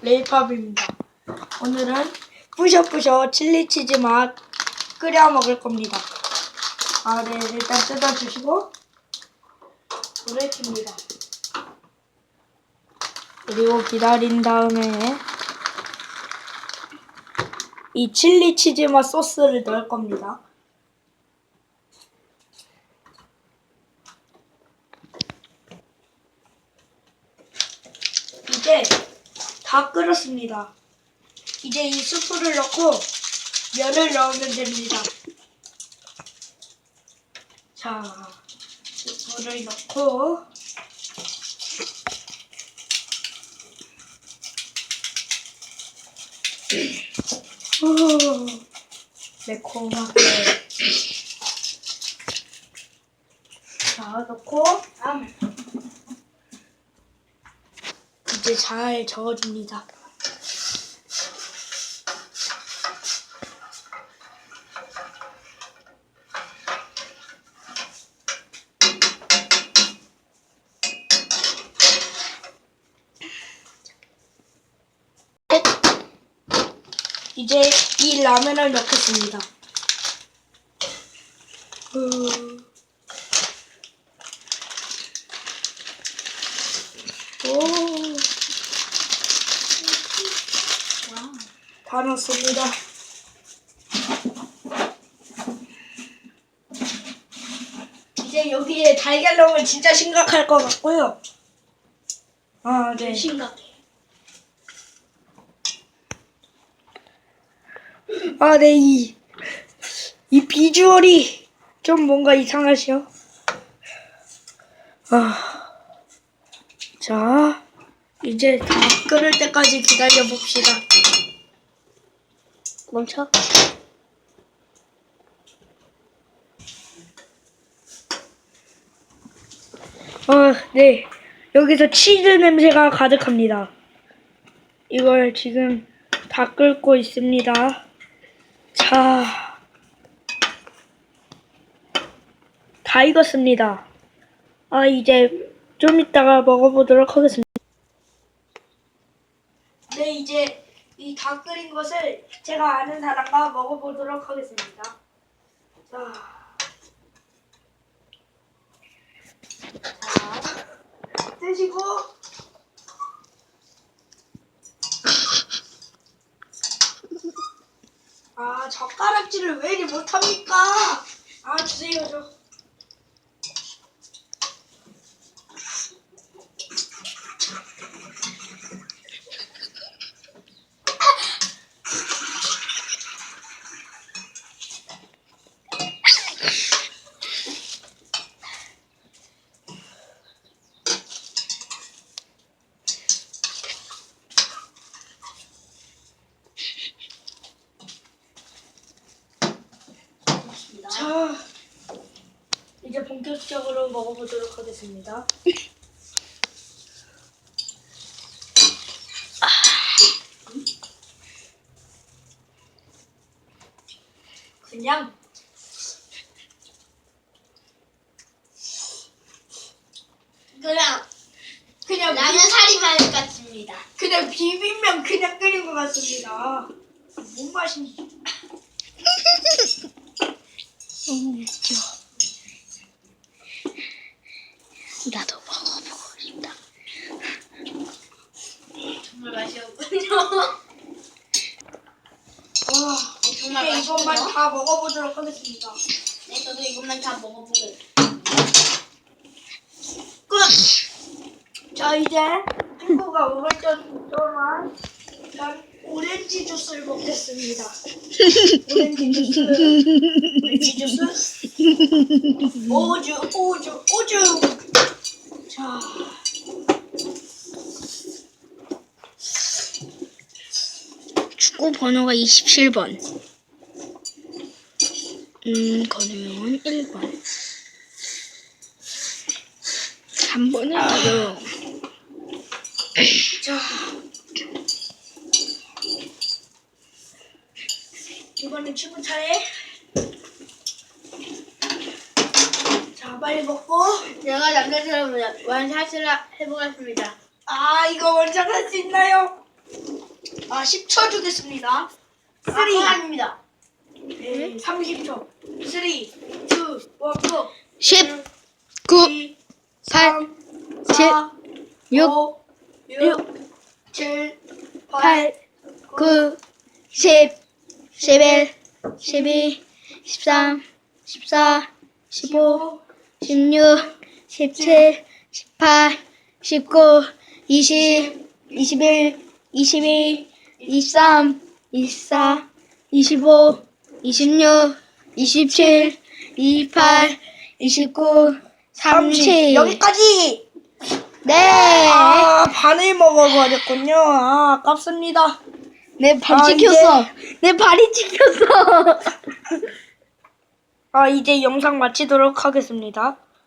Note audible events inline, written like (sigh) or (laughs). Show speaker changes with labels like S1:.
S1: 레이팝입니다. 오늘은 부셔부셔 칠리치즈 맛 끓여 먹을 겁니다. 아, 네, 일단 뜯어주시고 불을 킵니다. 그리고 기다린 다음에 이 칠리치즈 맛 소스를 넣을 겁니다. 이제 다 끓었습니다. 이제 이 수프를 넣고 면을 넣으면 됩니다. 자, 수프를 넣고 오, 매콤하게 자, 넣고 다음 이제 잘 저어줍니다. 이제 이 라면을 넣겠습니다. 음... 알았습니다. 이제 여기에 달걀 넣으면 진짜 심각할 것 같고요. 아, 네. 심각해. 아, 네, 이, 이 비주얼이 좀 뭔가 이상하시요. 아, 자, 이제 다 끓을 때까지 기다려 봅시다. 멈춰. 어, 네. 여기서 치즈 냄새가 가득합니다. 이걸 지금 다 끓고 있습니다. 자. 다 익었습니다. 아, 이제 좀 이따가 먹어보도록 하겠습니다. 밥 끓인 것을 제가 아는 사람과 먹어보도록 하겠습니다. 자. 자. 드시고 아 젓가락질을 왜 이리 못합니까? 아 주세요 저. 자, 이제 본격적으로 먹어보도록 하겠습니다. 그냥
S2: 그냥 그냥 라면 비, 살이 많것 같습니다.
S1: 그냥 비빔면 그냥 끓인 것 같습니다. 뭔 맛인지.
S2: 너무 웃겨. 나도 먹어보고 싶다.
S1: 정말 맛이 없군요. 와, 정말 맛이 없군요. 다 먹어보도록 하겠습니다.
S2: 네, 저도 이것만 다 먹어보고.
S1: 끝! 자, 이제 친구가 먹을 때 동안 일단 오렌지 주스를 먹겠습니다. (laughs) 오렌지 주스, 오렌지 주스, 오주, 오주, 오주. 자,
S2: 축구 번호가 27번. 음, 거는 1번. 3번은 아. 자.
S1: 이번엔 친구 차례. 자, 빨리 먹고.
S2: 제가 남자처럼 원샷을 해보겠습니다.
S1: 아, 이거 원샷 할수 있나요? 아, 10초 주겠습니다. 3. 아, 아닙니다. 30초. 3, 2, 1, 고.
S2: 10, 9, 8, 7, 6, 6, 7, 8, 9, 10. 11, 12, 13, 14, 15, 16, 17, 18, 19, 20, 21, 22, 23, 24, 25, 26, 27, 28, 29, 30.
S1: 여기까지! 네! 아, 반을 먹어버렸군요. 아, 아깝습니다.
S2: 내발이 아, 찍혔어. 내 발이 찍혔어.
S1: 아, 이제 영상 마치도록 하겠습니다.